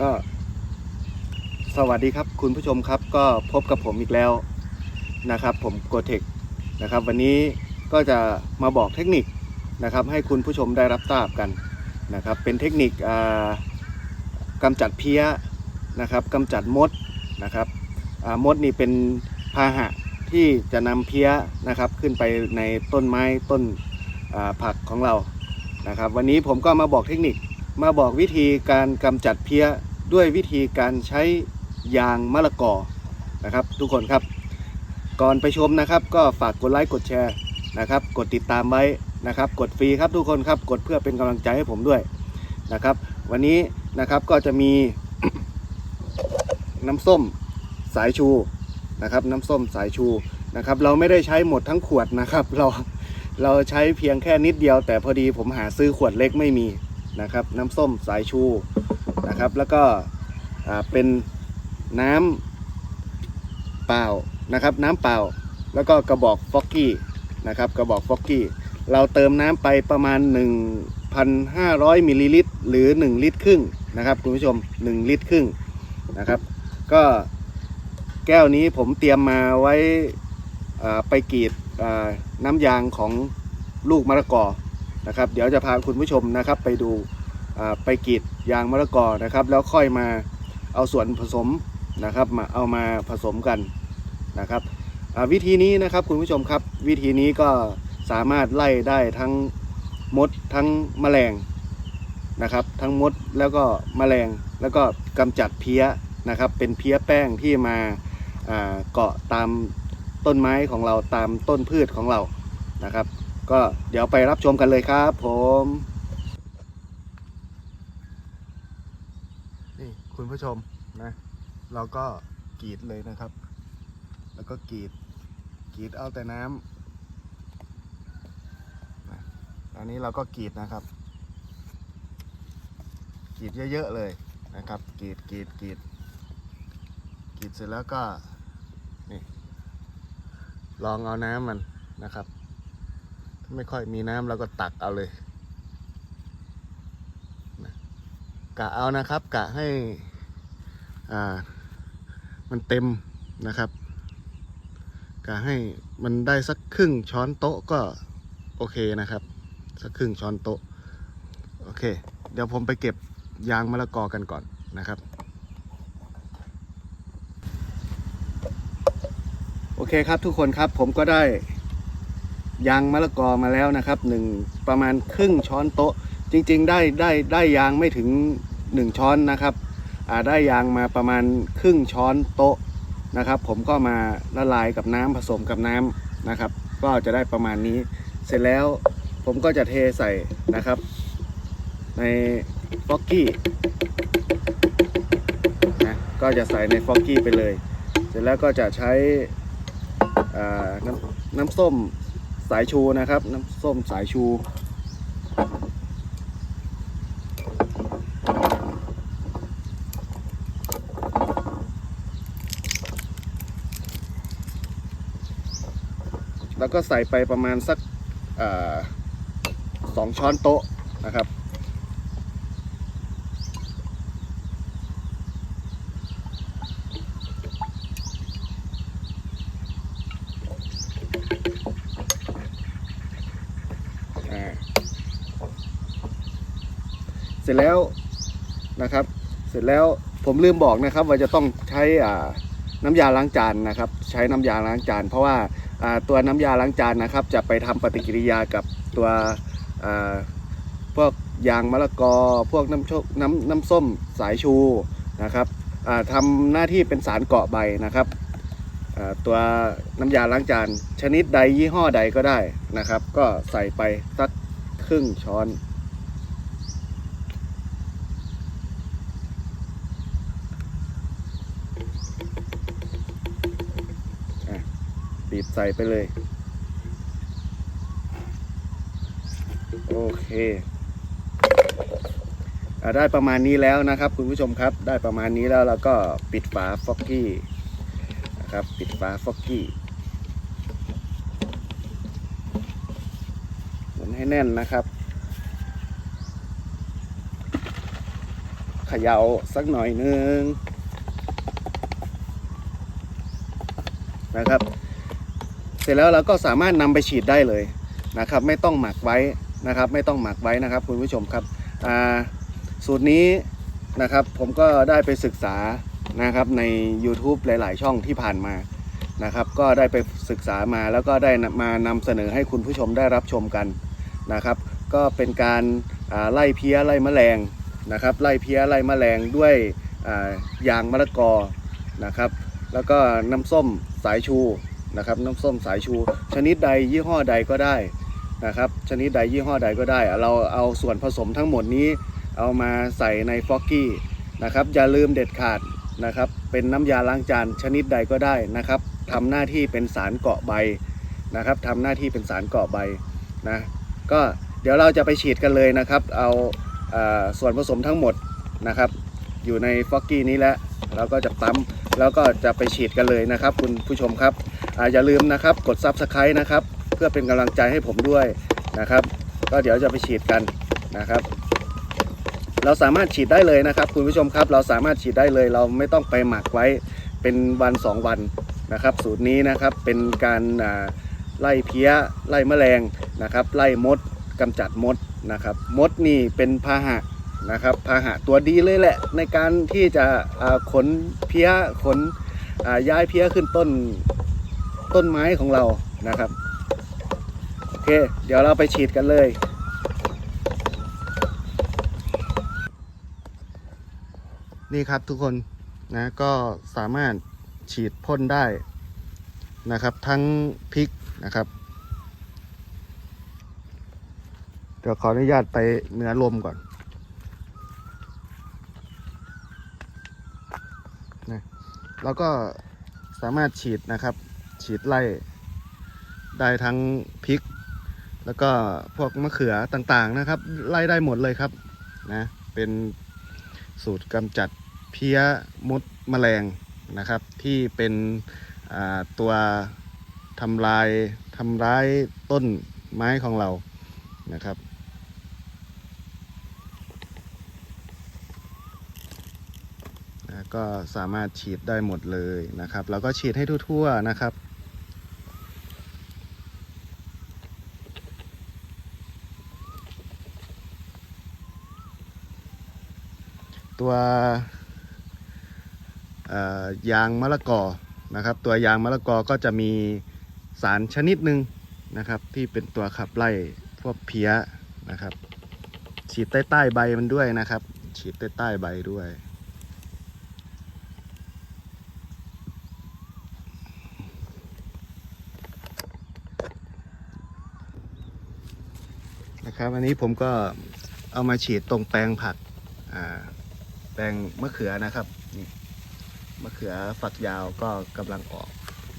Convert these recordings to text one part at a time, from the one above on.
ก็สวัสดีครับคุณผู้ชมครับก็พบกับผมอีกแล้วนะครับ ผมโกเทคนะครับ วันนี้ก็จะมาบอกเทคนิคนะครับ ให้คุณผู้ชมได้รับทราบกันนะครับ เป็นเทคนิคอ่ากำจัดเพี้ยนะครับกำจัดมดนะครับมดนี่เป็นพาหะที่จะนำเพี้ยนะครับขึ้นไปในต้นไม้ต้นผักของเรานะครับ วันนี้ผมก็มาบอกเทคนิคมาบอกวิธีการกำจัดเพี้ย ด้วยวิธีการใช้ยางมะละกอนะครับ ทุกคนครับ ก่อนไปชมนะครับ ก็ฝากกดไลค์กดแชร์นะครับ กดติดตามไว้นะครับ กดฟรีครับทุกคนครับกดเพื่อเป็นกำลังใจให้ผมด้วยนะครับ วันนี้นะครับก็จะมีน้ำส้มสายชูนะครับ น้ำส้มสายชูนะครับ เราไม่ได้ใช้หมดทั้งขวดนะครับ เราเราใช้เพียงแค่นิดเดียว แต่พอดีผมหาซื้อขวดเล็กไม่มีนะครับ น้ำส้มสายชู นะครับ แล้วก็เป็นน้ำเปล่านะครับ น้ำเปล่า แล้วก็กระบอกฟอกกี้นะครับกระบอกฟอกกี้ เราเติมน้ำไปประมาณ 1,500มิลลิลิตรหรือ 1 ลิตรครึ่งนะครับคุณผู้ชม 1 ลิตรครึ่งนะครับ ก็แก้วนี้ผมเตรียมมาไว้ไปกรีดน้ำยางของลูกมะละกอนะครับ เดี๋ยวจะพาคุณผู้ชมนะครับไปดู ไปกรีดยางมะละกอนะครับ แล้วค่อยมาเอาส่วนผสมนะครับมาเอามาผสมกันนะครับวิธีนี้นะครับคุณผู้ชมครับ วิธีนี้ก็สามารถไล่ได้ทั้งมดทั้งแมลงนะครับ ทั้งมดแล้วก็แมลงแล้วก็กำจัดเพี้ยนะครับ เป็นเพี้ยแป้งที่มาเกาะตามต้นไม้ของเราตามต้นพืชของเรานะครับ ก็เดี๋ยวไปรับชมกันเลยครับผมนี่ คุณผู้ชมนะ เราก็กรีดเลยนะครับ แล้วก็กรีดกรีดเอาแต่น้ำนะอันนี้เราก็กรีดนะครับกรีดเยอะๆเลยนะครับกรีดกรีดกรีดกรีดเสร็จแล้วก็นี่ลองเอาน้ำมันนะครับไม่ค่อยมีน้ำเราก็ตักเอาเลยกะเอานะครับ กะให้ อ่า มันเต็มนะครับกะให้มันได้สักครึ่งช้อนโต๊ะก็โอเคนะครับ สักครึ่งช้อนโต๊ะ โอเค เดี๋ยวผมไปเก็บยางมะละกอกันก่อนนะครับโอเคครับทุกคนครับผมก็ได้ยางมะละกอมาแล้วนะครับหนึ่งประมาณครึ่งช้อนโต๊ะ จริง ๆ ได้ได้ได้ยางไม่ถึง1ช้อนนะครับ ได้ยางมาประมาณครึ่งช้อนโต๊ะนะครับ ผมก็มาละลายกับน้ำผสมกับน้ำนะครับ ก็จะได้ประมาณนี้ เสร็จแล้วผมก็จะเทใส่นะครับ ในฟอกกี้นะก็จะใส่ในฟอกกี้ไปเลย เสร็จแล้วก็จะใช้น้ำน้ำส้มสายชูนะครับ น้ำส้มสายชู ก็ใส่ไปประมาณสักอสองช้อนโต๊ะนะครับ เสร็จแล้วนะครับ เสร็จแล้วผมลืมบอกนะครับว่าจะต้องใช้น้ำยาล้างจานนะครับ ใช้น้ำยาล้างจานเพราะว่า ตัวน้ำยาล้างจานนะครับ จะไปทำปฏิกิริยากับตัวพวกยางมะละกอ พวกน้ำชกน้ำน้ำส้มสายชูนะครับอ่าทำหน้าที่เป็นสารเกาะใบนะครับตัวน้ำยาล้างจาน ชนิดใดยี่ห้อใดก็ได้นะครับ ก็ใส่ไปสักครึ่งช้อน บีบใส่ไปเลย โอเคอะได้ประมาณนี้แล้วนะครับ คุณผู้ชมครับได้ประมาณนี้แล้วเราก็ปิดฝาฟอกกี้นะครับ ปิดฝาฟอกกี้หมุนให้แน่นนะครับเขย่าสักหน่อยนึงนะครับ ร็จแล้วเราก็สามารถนำไปฉีดได้เลยนะครับ ไม่ต้องหมักไว้นะครับ ไม่ต้องหมักไว้นะครับ คุณผู้ชมครับสูตรนี้นะครับผมก็ได้ไปศึกษานะครับใน YouTube หลาย ๆ ช่องที่ผ่านมานะครับ ก็ได้ไปศึกษามาแล้วก็ได้มานำเสนอให้คุณผู้ชมได้รับชมกันนะครับ ก็เป็นการาไล่เพี้ยไล่แมลงนะครับ ไล่เพี้ยไล่แมลงด้วยายางมะละกอนะครับ แล้วก็น้ำส้มสายชู นะครับน้ำส้มสายชู ชนิดใดยี่ห้อใดก็ได้นะครับชนิดใดยี่ห้อใดก็ได้ เราเอาส่วนผสมทั้งหมดนี้ เอามาใส่ในฟอกกี้นะครับอย่าลืมเด็ดขาดนะครับเป็นน้ำยาล้างจานชนิดใดก็ได้นะครับทำหน้าที่เป็นสารเกาะใบนะครับทำหน้าที่เป็นสารเกาะใบนะก็เดี๋ยวเราจะไปฉีดกันเลยนะครับ เอาเอ่อส่วนผสมทั้งหมดนะครับ อยู่ในฟอกกี้นี้แล้วเราก็จะปั๊มแล้วก็จะไปฉีดกันเลยนะครับ คุณผู้ชมครับ อย่าลืมนะครับกด Subscribe นะครับ เพื่อเป็นกำลังใจให้ผมด้วยนะครับ ก็เดี๋ยวจะไปฉีดกันนะครับ เราสามารถฉีดได้เลยนะครับ คุณผู้ชมครับ เราสามารถฉีดได้เลย เราไม่ต้องไปหมักไว้เป็นวัน 2 วันนะครับ สูตรนี้นะครับเป็นการไล่เพี้ยไล่แมลงนะครับ ไล่มดกำจัดมดนะครับ มดนี่เป็นพาหะนะครับพาหะตัวดีเลยแหละ ในการที่จะขนเพี้ยขนย้ายเพี้ยขึ้นต้น ต้นไม้ของเรานะครับโอเค เดี๋ยวเราไปฉีดกันเลยนี่ครับทุกคนนะก็สามารถฉีดพ่นได้นะครับ ทั้งพริกนะครับ เดี๋ยวขออนุญาตไปเนื้อลมก่อนนะแล้วก็สามารถฉีดนะครับ ฉีดไล่ได้ทั้งพริก แล้วก็พวกมะเขือต่างๆนะครับ ไล่ได้หมดเลยครับนะเป็นสูตรกำจัดเพี้ยมดแมลงนะครับ ที่เป็นตัวทำลายทำร้ายต้นไม้ของเรานะครับก็สามารถฉีดได้หมดเลยนะครับ แล้วก็ฉีดให้ทั่วๆนะครับ ตัวเอ่อ ยางมะละกอนะครับ ตัวยางมะละกอก็จะมีสารชนิดหนึ่งนะครับ ที่เป็นตัวขับไล่พวกเพี้ยนะครับ ฉีดใต้ใต้ใบมันด้วยนะครับ ฉีดใต้ใต้ใบด้วยนะครับอันนี้ผมก็เอามาฉีดตรงแปลงผักอ่า แปลงมะเขือนะครับนี่มะเขือฝักยาวก็กำลังออก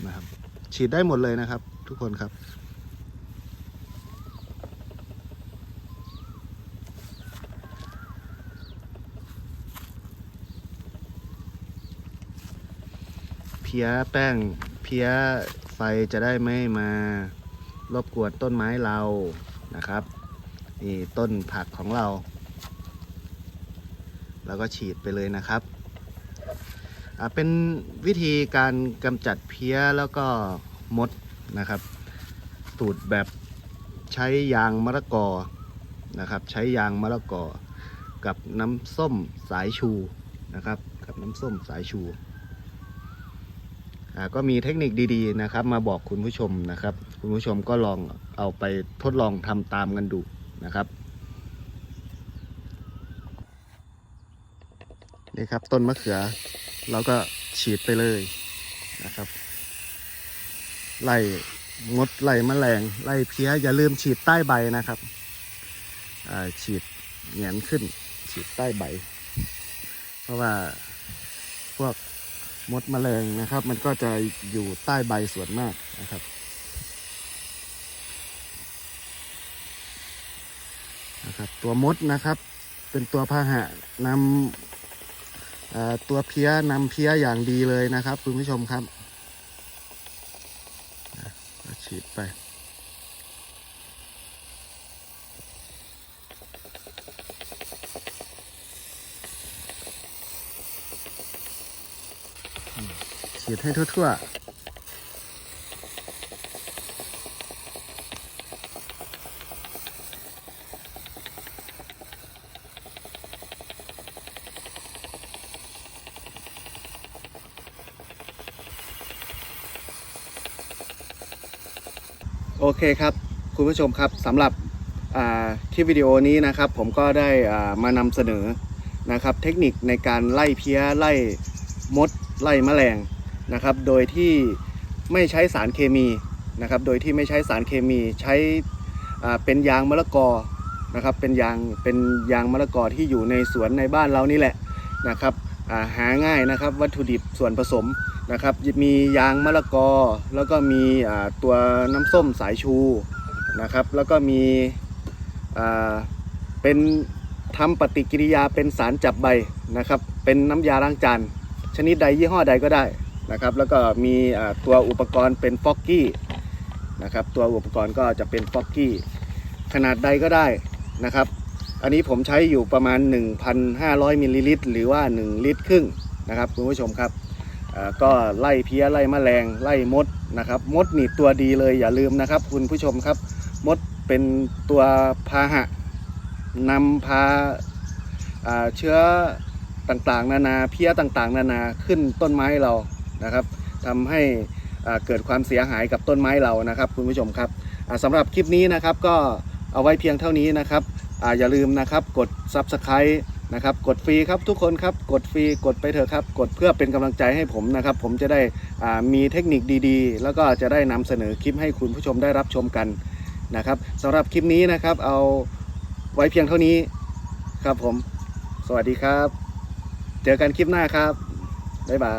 นะครับ ฉีดได้หมดเลยนะครับ ทุกคนครับ เพี้ยแป้งเพี้ยไฟจะได้ไม่มารบกวนต้นไม้เรานะครับนี่ต้นผักของเรา แล้วก็ฉีดไปเลยนะครับเป็นวิธีการกำจัดเพี้ยแล้วก็มดนะครับสูตรแบบใช้ยางมะละกอนะครับ ใช้ยางมะละกอ กับน้ำส้มสายชูนะครับ กับน้ำส้มสายชูก็มีเทคนิคดีๆนะครับ มาบอกคุณผู้ชมนะครับ คุณผู้ชมก็ลองเอาไปทดลองทำตามกันดูนะครับ นี่ครับ ต้นมะเขือ เราก็ฉีดไปเลยนะครับ ไล่งดไล่แมลงไล่เพี้ยอย่าลืมฉีดใต้ใบนะครับฉีดเหงียนขึ้น ฉีดใต้ใบ เพราะว่าพวกมดแมลงนะครับ มันก็จะอยู่ใต้ใบส่วนมากนะครับนะครับ ตัวมดนะครับ เป็นตัวพาหะนำ ตัวเพี้ยนำเพี้ยอย่างดีเลยนะครับ คุณผู้ชมครับฉีดไปฉีดให้ทั่วๆ โอเคครับ คุณผู้ชมครับสำหรับอ่าคลิปวิดีโอนี้นะครับ ผมก็ได้มานำเสนอนะครับ เทคนิคในการไล่เพี้ยไล่มด ไล่แมลงนะครับ โดยที่ไม่ใช้สารเคมีนะครับ โดยที่ไม่ใช้สารเคมีใช้เป็นยางมะละกอนะครับ เป็นยางเป็นยางมะละกอที่อยู่ในสวนในบ้านเรานี่แหละนะครับาหาง่ายนะครับ วัตถุดิบส่วนผสม นะครับมียางมะละกอ แล้วก็มีตัวน้ำส้มสายชูนะครับ แล้วก็มีเป็นทำปฏิกิริยาเป็นสารจับใบนะครับ เป็นน้ำยาล้างจานชนิดใดยี่ห้อใดก็ได้นะครับ แล้วก็มีตัวอุปกรณ์เป็นฟอกกี้นะครับ ตัวอุปกรณ์ก็จะเป็นฟอกกี้ขนาดใดก็ได้นะครับ อันนี้ผมใช้อยู่ประมาณ 1,500มิลลิลิตรหรือว่า 1 ลิตรครึ่งนะครับคุณผู้ชมครับ ก็ไล่เพี้ยไล่แมลงไล่มดนะครับมดนี่ตัวดีเลยอย่าลืมนะครับ คุณผู้ชมครับ มดเป็นตัวพาหะนำพาเชื้อต่างๆ นานาเพี้ยต่างๆ นานาขึ้นต้นไม้เรานะครับทำให้เกิดความเสียหายกับต้นไม้เรานะครับ คุณผู้ชมครับสำหรับคลิปนี้นะครับก็เอาไว้เพียงเท่านี้นะครับออย่าลืมนะครับกด Subscribe นะครับกดฟรีครับทุกคนครับกดฟรีกดไปเถอะครับ กดเพื่อเป็นกำลังใจให้ผมนะครับ ผมจะได้มีเทคนิคดีๆ แล้วก็จะได้นำเสนอคลิปให้คุณผู้ชมได้รับชมกันนะครับสำหรับคลิปนี้นะครับ เอาไว้เพียงเท่านี้ครับผม สวัสดีครับ เจอกันคลิปหน้าครับบ๊ายบาย